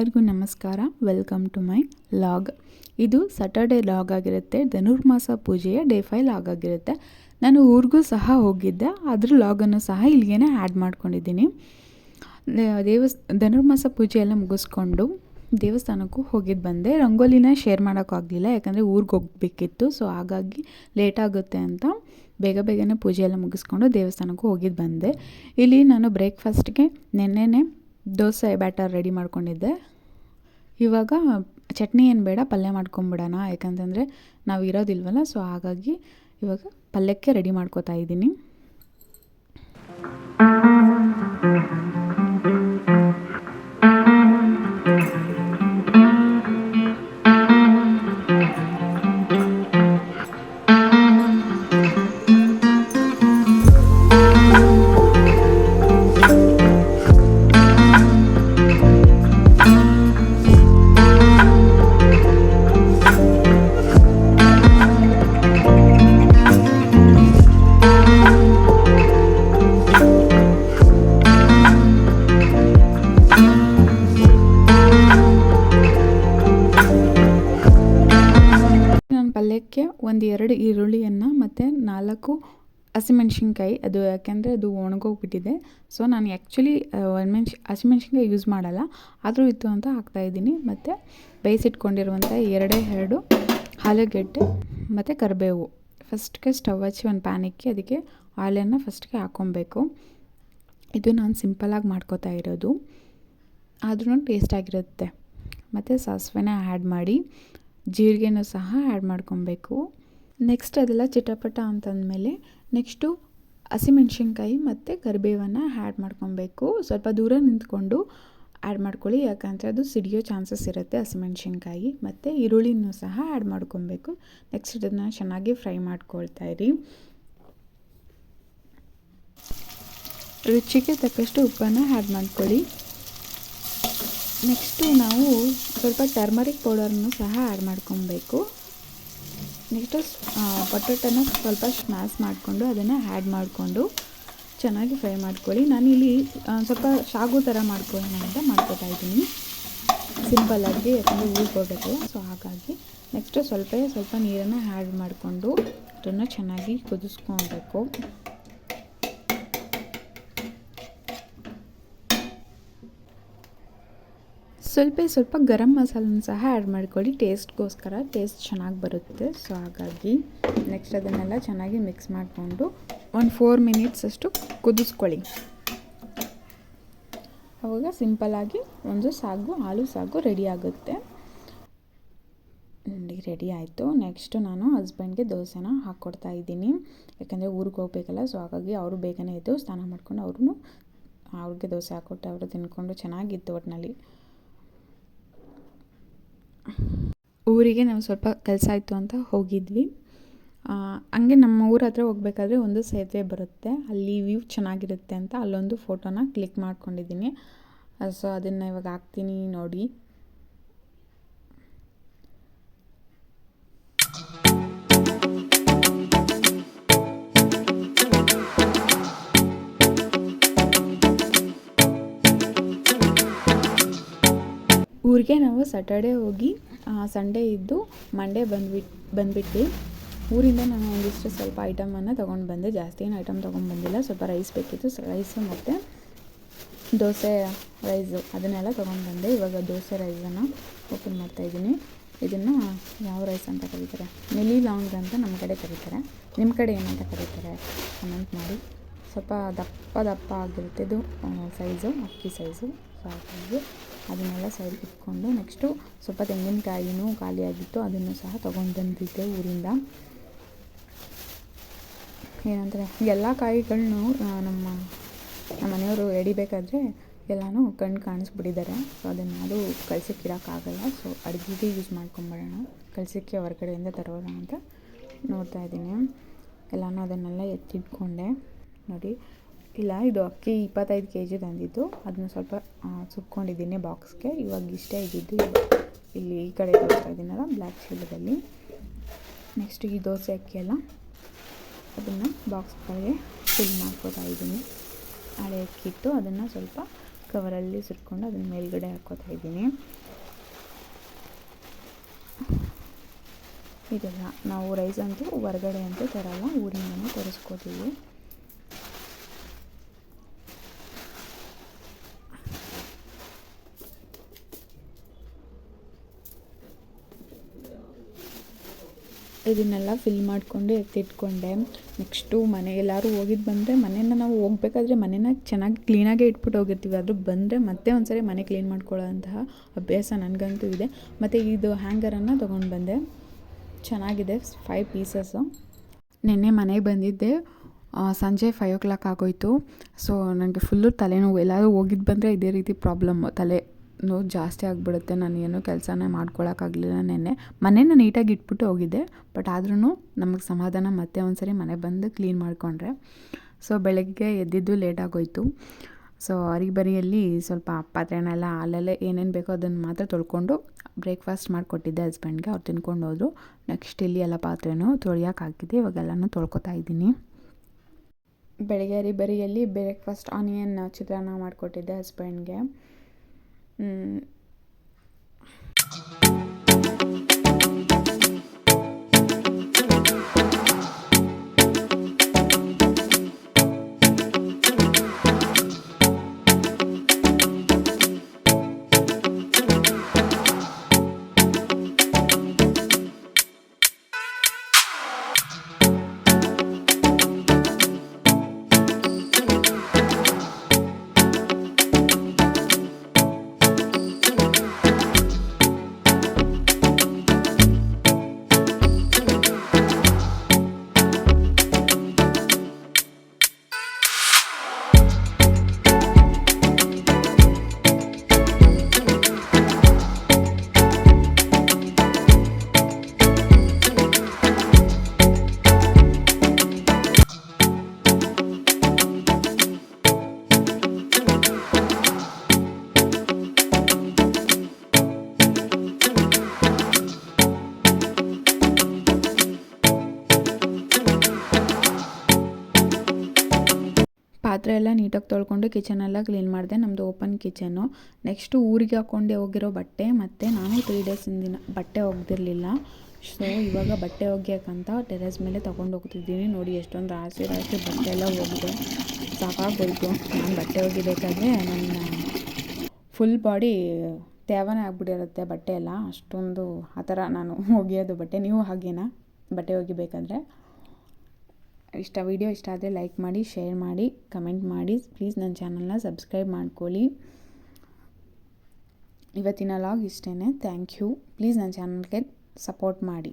ಎಲ್ಲರಿಗೂ ನಮಸ್ಕಾರ. Welcome to my vlog ಇದು ಸ್ಯಾಟರ್ಡೇ ಲಾಗ್ ಆಗಿರುತ್ತೆ. ಧನುರ್ಮಾಸ ಪೂಜೆಯ ಡೇ ಫೈ ಲಾಗ್ ಆಗಿರುತ್ತೆ. ನಾನು ಊರಿಗೂ ಸಹ ಹೋಗಿದ್ದೆ. ಅದ್ರ ಲಾಗನ್ನು ಸಹ ಇಲ್ಲಿಗೆ ಆ್ಯಡ್ ಮಾಡ್ಕೊಂಡಿದ್ದೀನಿ. ದೇವಸ್, ಧನುರ್ಮಾಸ ಪೂಜೆ ಎಲ್ಲ ಮುಗಿಸ್ಕೊಂಡು ದೇವಸ್ಥಾನಕ್ಕೂ ಹೋಗಿದ್ದು ಬಂದೆ. ರಂಗೋಲಿನ ಶೇರ್ ಮಾಡೋಕ್ಕಾಗಲಿಲ್ಲ ಯಾಕಂದರೆ ಊರಿಗೆ ಹೋಗಬೇಕಿತ್ತು. ಸೊ ಹಾಗಾಗಿ ಲೇಟ್ ಆಗುತ್ತೆ ಅಂತ ಬೇಗ ಬೇಗನೆ ಪೂಜೆ ಎಲ್ಲ ಮುಗಿಸ್ಕೊಂಡು ದೇವಸ್ಥಾನಕ್ಕೂ ಹೋಗಿದ್ದು ಬಂದೆ. ಇಲ್ಲಿ ನಾನು ಬ್ರೇಕ್ಫಾಸ್ಟ್ಗೆ ನೆನ್ನೆನೇ ದೋಸೆ ಬ್ಯಾಟರ್ ರೆಡಿ ಮಾಡ್ಕೊಂಡಿದ್ದೆ. ಇವಾಗ ಚಟ್ನಿ ಏನು ಬೇಡ, ಪಲ್ಯ ಮಾಡ್ಕೊಂಬಿಡೋಣ. ಯಾಕಂತಂದರೆ ನಾವು ಇರೋದಿಲ್ವಲ್ಲ, ಸೊ ಹಾಗಾಗಿ ಇವಾಗ ಪಲ್ಯಕ್ಕೆ ರೆಡಿ ಮಾಡ್ಕೋತಾ ಇದ್ದೀನಿ. ಒಂದು ಎರಡು ಈರುಳ್ಳಿಯನ್ನು ಮತ್ತು ನಾಲ್ಕು ಹಸಿಮೆಣ್ಸಿನ್ಕಾಯಿ. ಅದು ಯಾಕೆಂದರೆ ಅದು ಒಣಗೋಗ್ಬಿಟ್ಟಿದೆ. ಸೊ ನಾನು ಆ್ಯಕ್ಚುಲಿ ಒಣಮೆಣ್ಸಿ, ಹಸಿಮೆಣ್ಸಿನ್ಕಾಯಿ ಯೂಸ್ ಮಾಡಲ್ಲ. ಆದರೂ ಇತ್ತು ಅಂತ ಹಾಕ್ತಾಯಿದ್ದೀನಿ ಮತ್ತು ಬೇಯಿಸಿಟ್ಕೊಂಡಿರುವಂಥ ಎರಡೇ ಎರಡು ಆಲೂಗೆಡ್ಡೆ ಮತ್ತು ಕರಿಬೇವು. ಫಸ್ಟ್ಗೆ ಸ್ಟವ್ ಹಚ್ಚಿ ಒಂದು ಪ್ಯಾನ್ ಇಕ್ಕಿ, ಅದಕ್ಕೆ ಆಯಿಲನ್ನು ಫಸ್ಟ್ಗೆ ಹಾಕ್ಕೊಬೇಕು. ಇದು ನಾನು ಸಿಂಪಲಾಗಿ ಮಾಡ್ಕೋತಾ ಇರೋದು. ಆದ್ರೂ ಟೇಸ್ಟಾಗಿರುತ್ತೆ ಮತ್ತು ಸಾಸಿವೆನ ಆ್ಯಡ್ ಮಾಡಿ, ಜೀರಿಗೆನೂ ಸಹ ಆ್ಯಡ್ ಮಾಡ್ಕೊಬೇಕು. ನೆಕ್ಸ್ಟ್ ಅದೆಲ್ಲ ಚಿಟಪಟ ಅಂತಂದಮೇಲೆ ನೆಕ್ಸ್ಟು ಹಸಿಮೆಣ್ಸಿನ್ಕಾಯಿ ಮತ್ತು ಕರಿಬೇವನ್ನು ಆ್ಯಡ್ ಮಾಡ್ಕೊಬೇಕು. ಸ್ವಲ್ಪ ದೂರ ನಿಂತ್ಕೊಂಡು ಆ್ಯಡ್ ಮಾಡ್ಕೊಳ್ಳಿ. ಯಾಕಂದರೆ ಅದು ಸಿಡಿಯೋ ಚಾನ್ಸಸ್ ಇರುತ್ತೆ ಹಸಿಮೆಣ್ಸಿನ್ಕಾಯಿ ಮತ್ತು ಈರುಳ್ಳಿನೂ ಸಹ ಆ್ಯಡ್ ಮಾಡ್ಕೊಬೇಕು. ನೆಕ್ಸ್ಟ್ ಇದನ್ನು ಚೆನ್ನಾಗಿ ಫ್ರೈ ಮಾಡ್ಕೊಳ್ತಾ ಇರಿ. ರುಚಿಗೆ ತಕ್ಕಷ್ಟು ಉಪ್ಪನ್ನು ಆ್ಯಡ್ ಮಾಡ್ಕೊಳ್ಳಿ. ನೆಕ್ಸ್ಟು ನಾವು ಸ್ವಲ್ಪ ಟರ್ಮರಿಕ್ ಪೌಡರನ್ನು ಸಹ ಆ್ಯಡ್ ಮಾಡ್ಕೊಬೇಕು. ನೆಕ್ಸ್ಟು ಪೊಟೊಟೊನ ಸ್ವಲ್ಪ ಸ್ಮ್ಯಾಸ್ ಮಾಡಿಕೊಂಡು ಅದನ್ನು ಆ್ಯಡ್ ಮಾಡಿಕೊಂಡು ಚೆನ್ನಾಗಿ ಫ್ರೈ ಮಾಡ್ಕೊಳ್ಳಿ. ನಾನಿಲ್ಲಿ ಸ್ವಲ್ಪ ಶಾಗು ಥರ ಮಾಡ್ಕೊಳ್ಳೋಣ ಅಂತ ಮಾಡ್ಕೊತಾ ಇದ್ದೀನಿ. ಸಿಂಪಲ್ಲಾಗಿ ಯಾಕಂದರೆ ಉಳ್ಕೋಬೇಕು ಸೊ ಹಾಗಾಗಿ ನೆಕ್ಸ್ಟು ಸ್ವಲ್ಪ ಸ್ವಲ್ಪ ನೀರನ್ನು ಆ್ಯಡ್ ಮಾಡಿಕೊಂಡು ಅದನ್ನು ಚೆನ್ನಾಗಿ ಕುದಿಸ್ಕೊಬೇಕು. ಸ್ವಲ್ಪ ಸ್ವಲ್ಪ ಗರಂ ಮಸಾಲನ ಸಹ ಆ್ಯಡ್ ಮಾಡ್ಕೊಳ್ಳಿ. ಟೇಸ್ಟ್ಗೋಸ್ಕರ ಟೇಸ್ಟ್ ಚೆನ್ನಾಗಿ ಬರುತ್ತೆ. ಸೊ ಹಾಗಾಗಿ ನೆಕ್ಸ್ಟ್ ಅದನ್ನೆಲ್ಲ ಚೆನ್ನಾಗಿ ಮಿಕ್ಸ್ ಮಾಡಿಕೊಂಡು ಒಂದು ಫೋರ್ ಮಿನಿಟ್ಸ್ ಅಷ್ಟು ಕುದಿಸ್ಕೊಳ್ಳಿ. ಅವಾಗ ಸಿಂಪಲ್ಲಾಗಿ ಒಂದು ಸಾಗು, ಹಾಲು ಸಾಗು ರೆಡಿ ಆಗುತ್ತೆ. ರೆಡಿ ಆಯಿತು. ನೆಕ್ಸ್ಟು ನಾನು ಹಸ್ಬೆಂಡ್ಗೆ ದೋಸೆನ ಹಾಕ್ಕೊಡ್ತಾ ಇದ್ದೀನಿ. ಯಾಕಂದರೆ ಊರಿಗೆ ಹೋಗ್ಬೇಕಲ್ಲ ಸೊ ಹಾಗಾಗಿ ಅವರು ಬೇಗನೆ ಇದ್ದು ಸ್ನಾನ ಮಾಡ್ಕೊಂಡು ಅವ್ರೂ ಅವ್ರಿಗೆ ದೋಸೆ ಹಾಕ್ಕೊಟ್ಟು ಅವರು ತಿನ್ಕೊಂಡು ಚೆನ್ನಾಗಿತ್ತು ಒಟ್ಟಿನಲ್ಲಿ ಊರಿಗೆ ನಾವು ಸ್ವಲ್ಪ ಕೆಲಸ ಆಯಿತು ಅಂತ ಹೋಗಿದ್ವಿ. ಹಂಗೆ ನಮ್ಮ ಊರ ಹತ್ರ ಹೋಗ್ಬೇಕಾದ್ರೆ ಒಂದು ಸೇತುವೆ ಬರುತ್ತೆ. ಅಲ್ಲಿ ವ್ಯೂ ಚೆನ್ನಾಗಿರುತ್ತೆ ಅಂತ ಅಲ್ಲೊಂದು ಫೋಟೋನ ಕ್ಲಿಕ್ ಮಾಡ್ಕೊಂಡಿದ್ದೀನಿ. ಸೊ ಅದನ್ನು ಇವಾಗ ಹಾಕ್ತೀನಿ ನೋಡಿ. ಊರಿಗೆ ನಾವು ಸ್ಯಾಟರ್ಡೇ ಹೋಗಿ ಸಂಡೇ ಇದ್ದು ಮಂಡೇ ಬಂದ್ಬಿಟ್ಟು ಬಂದುಬಿಟ್ಟು ಊರಿಂದ ನಾನು ಒಂದಿಷ್ಟು ಸ್ವಲ್ಪ ಐಟಮನ್ನು ತೊಗೊಂಡು ಬಂದೆ. ಜಾಸ್ತಿ ಏನು ಐಟಮ್ ತೊಗೊಂಡು ಬಂದಿಲ್ಲ. ಸ್ವಲ್ಪ ರೈಸ್ ಬೇಕಿತ್ತು. ರೈಸು ಮತ್ತು ದೋಸೆ ರೈಸು ಅದನ್ನೆಲ್ಲ ತೊಗೊಂಡು ಬಂದೆ. ಇವಾಗ ದೋಸೆ ರೈಸನ್ನು ಓಪನ್ ಮಾಡ್ತಾಯಿದ್ದೀನಿ ಇದನ್ನು ಯಾವ ರೈಸ್ ಅಂತ ಕರೀತಾರೆ? ಮಿಲಿ ಲಾಂಗ್ ಅಂತ ನಮ್ಮ ಕಡೆ ಕರೀತಾರೆ. ನಿಮ್ಮ ಕಡೆ ಏನಂತ ಕರೀತಾರೆ? ಕಮೆಂಟ್ ಮಾಡಿ. ಸ್ವಲ್ಪ ದಪ್ಪ ದಪ್ಪ ಆಗಿರುತ್ತೆ ಇದು. ಸೈಜು ಅಕ್ಕಿ ಸೈಜು ಅದನ್ನೆಲ್ಲ ಸೈಡ್ಗೆ ಇಟ್ಕೊಂಡು ನೆಕ್ಸ್ಟು ಸ್ವಲ್ಪ ತೆಂಗಿನಕಾಯಿನೂ ಖಾಲಿಯಾಗಿತ್ತು, ಅದನ್ನು ಸಹ ತೊಗೊಂಡು ಬಂದಿದ್ದೆ ಊರಿಂದ. ಏನಂತಾರೆ ಎಲ್ಲ ಕಾಯಿಗಳನ್ನು ನಮ್ಮ ನಮ್ಮ ಮನೆಯವರು ಎಡಿಬೇಕಾದ್ರೆ ಎಲ್ಲನೂ ಕಣ್ಣು ಕಾಣಿಸ್ಬಿಟ್ಟಿದ್ದಾರೆ. ಸೊ ಅದನ್ನು ಅದು ಕಳ್ಸಕ್ಕೆ ಇಡೋಕ್ಕಾಗಲ್ಲ. ಸೊ ಅಡುಗೆಗೆ ಯೂಸ್ ಮಾಡ್ಕೊಂಬರೋಣ. ಕಳ್ಸಕ್ಕೆ ಹೊರಗಡೆಯಿಂದ ತರೋಣ ಅಂತ ನೋಡ್ತಾ ಇದ್ದೀನಿ. ಎಲ್ಲನೂ ಅದನ್ನೆಲ್ಲ ಎತ್ತಿಟ್ಕೊಂಡೆ. ನೋಡಿ ಇಲ್ಲ, ಇದು ಅಕ್ಕಿ ಇಪ್ಪತ್ತೈದು ಕೆ ಜಿ ತಂದಿದ್ದು. ಅದನ್ನ ಸ್ವಲ್ಪ ಸುಕ್ಕೊಂಡಿದ್ದೀನಿ ಬಾಕ್ಸ್ಗೆ. ಇವಾಗ ಇಷ್ಟೇ ಇದ್ದಿದ್ದು ಇಲ್ಲಿ ಈ ಕಡೆ ತೋರಿಸ್ತಾ ಇದ್ದೀನಲ್ಲ ಬ್ಲ್ಯಾಕ್ ಶೀಲದಲ್ಲಿ. ನೆಕ್ಸ್ಟ್ ಈ ದೋಸೆ ಅಕ್ಕಿ ಎಲ್ಲ ಅದನ್ನು ಬಾಕ್ಸ್ಗಳಿಗೆ ಫಿಲ್ ಮಾಡ್ಕೋತಾ ಇದ್ದೀನಿ. ಹಳೆ ಅಕ್ಕಿಟ್ಟು ಅದನ್ನು ಸ್ವಲ್ಪ ಕವರಲ್ಲಿ ಸುಟ್ಕೊಂಡು ಅದನ್ನ ಮೇಲ್ಗಡೆ ಹಾಕೋತಾ ಇದ್ದೀನಿ. ಇದೆಲ್ಲ ನಾವು ರೈಸ್ ಅಂತೂ ಹೊರಗಡೆ ಅಂತೂ ತರಲ್ಲ ಊರಿಂದನೇ ತರಿಸ್ಕೋತೀವಿ. ಇದನ್ನೆಲ್ಲ ಫಿಲ್ ಮಾಡಿಕೊಂಡು ಎತ್ತಿಟ್ಕೊಂಡೆ. ನೆಕ್ಸ್ಟು ಮನೆ, ಎಲ್ಲರೂ ಹೋಗಿದ್ದು ಬಂದರೆ ಮನೇನ ನಾವು ಹೋಗ್ಬೇಕಾದ್ರೆ ಮನೇನ ಚೆನ್ನಾಗಿ ಕ್ಲೀನಾಗೇ ಇಟ್ಬಿಟ್ಟು ಹೋಗಿರ್ತೀವಿ. ಆದರೂ ಬಂದರೆ ಮತ್ತೆ ಒಂದು ಸರಿ ಮನೆ ಕ್ಲೀನ್ ಮಾಡ್ಕೊಳ್ಳೋಂತಹ ಅಭ್ಯಾಸ ನನಗಂತೂ ಇದೆ. ಮತ್ತು ಇದು ಹ್ಯಾಂಗರನ್ನು ತೊಗೊಂಡು ಬಂದೆ. ಚೆನ್ನಾಗಿದೆ ಫೈವ್ ಪೀಸಸ್ಸು ನಿನ್ನೆ ಮನೆಗೆ ಬಂದಿದ್ದೆ. ಸಂಜೆ ಫೈವ್ ಓ ಕ್ಲಾಕ್ ಆಗೋಯಿತು. ಸೊ ನನಗೆ ಫುಲ್ಲು ತಲೆನೋವು. ಎಲ್ಲರೂ ಹೋಗಿದ್ದು ಬಂದರೆ ಇದೇ ರೀತಿ ಪ್ರಾಬ್ಲಮ್ಮು ತಲೆ ನೋವು ಜಾಸ್ತಿ ಆಗಿಬಿಡುತ್ತೆ. ನಾನು ಏನೋ ಕೆಲಸನೇ ಮಾಡ್ಕೊಳಕ್ಕಾಗಲಿಲ್ಲ ನೆನ್ನೆ. ಮನೇನ ನೀಟಾಗಿ ಇಟ್ಬಿಟ್ಟು ಹೋಗಿದ್ದೆ. ಬಟ್ ಆದ್ರೂ ನಮಗೆ ಸಮಾಧಾನ ಮತ್ತೆ ಒಂದು ಸರಿ ಮನೆ ಬಂದು ಕ್ಲೀನ್ ಮಾಡಿಕೊಂಡ್ರೆ. ಸೊ, ಬೆಳಗ್ಗೆ ಎದ್ದಿದ್ದು ಲೇಟ್ ಆಗೋಯ್ತು. ಸೊ ಅರಿಬರಿಯಲ್ಲಿ ಸ್ವಲ್ಪ ಪಾತ್ರೆನೆಲ್ಲ ಅಲ್ಲಲ್ಲೇ ಏನೇನು ಬೇಕೋ ಅದನ್ನು ಮಾತ್ರ ತೊಳ್ಕೊಂಡು ಬ್ರೇಕ್ಫಾಸ್ಟ್ ಮಾಡಿಕೊಟ್ಟಿದ್ದೆ ಹಸ್ಬೆಂಡ್ಗೆ ಅವ್ರು ತಿನ್ಕೊಂಡು ಹೋದ್ರು. ನೆಕ್ಸ್ಟ್ ಇಲ್ಲಿ ಎಲ್ಲ ಪಾತ್ರೆನೂ ತೊಳ್ಯಕ್ಕೆ ಹಾಕಿದ್ದೆ ಇವಾಗೆಲ್ಲನೂ ತೊಳ್ಕೊತಾ ಇದ್ದೀನಿ. ಬೆಳಗ್ಗೆ ಅರಿಬರಿಯಲ್ಲಿ ಬ್ರೇಕ್ಫಾಸ್ಟ್ ಆನಿಯನ್ ಚಿತ್ರಾನ್ನ ಮಾಡಿಕೊಟ್ಟಿದ್ದೆ ಹಸ್ಬೆಂಡ್ಗೆ 嗯 ಪಾತ್ರೆ ಎಲ್ಲ ನೀಟಾಗಿ ತೊಳ್ಕೊಂಡು ಕಿಚನೆಲ್ಲ ಕ್ಲೀನ್ ಮಾಡಿದೆ. ನಮ್ಮದು ಓಪನ್ ಕಿಚನು ನೆಕ್ಸ್ಟು ಊರಿಗೆ ಹಾಕ್ಕೊಂಡೆ ಹೋಗಿರೋ ಬಟ್ಟೆ ಮತ್ತು ನಾನು ತ್ರೀ ಡೇಸ್ ಹಿಂದಿನ ಬಟ್ಟೆ ಒಗ್ದಿರಲಿಲ್ಲ. ಸೊ ಇವಾಗ ಬಟ್ಟೆ ಒಗ್ಯಕ್ಕಂತ ಟೆರೆಸ್ ಮೇಲೆ ತೊಗೊಂಡು ಹೋಗ್ತಿದ್ದೀನಿ. ನೋಡಿ ಎಷ್ಟೊಂದು ರಾಶಿ ರಾಶಿ ಬಟ್ಟೆ ಎಲ್ಲ ಹೋಗಿದೆ ಸಾಕಾಗೋಯ್ತು ನಾನು ಬಟ್ಟೆ ಒಗಿಬೇಕಾದ್ರೆ ನನ್ನ ಫುಲ್ ಬಾಡಿ ತೇವನೇ ಆಗ್ಬಿಟ್ಟಿರುತ್ತೆ ಬಟ್ಟೆ ಎಲ್ಲ. ಅಷ್ಟೊಂದು ಆ ಥರ ನಾನು ಒಗೆಯೋದು ಬಟ್ಟೆ. ನೀವು ಹಾಗೇನಾ? ಬಟ್ಟೆ ಒಗಿಬೇಕಾದ್ರೆ? ಇಷ್ಟ ವಿಡಿಯೋ ಇಷ್ಟ ಆದರೆ ಲೈಕ್ ಮಾಡಿ ಶೇರ್ ಮಾಡಿ ಕಮೆಂಟ್ ಮಾಡಿ. ಪ್ಲೀಸ್ ನನ್ನ ಚಾನಲ್ನ ಸಬ್ಸ್ಕ್ರೈಬ್ ಮಾಡ್ಕೊಳ್ಳಿ. ಇವತ್ತಿನ ಲಾಗ್ ಇಷ್ಟೇ ಥ್ಯಾಂಕ್ ಯು ಪ್ಲೀಸ್ ನನ್ನ ಚಾನಲ್ಗೆ ಸಪೋರ್ಟ್ ಮಾಡಿ.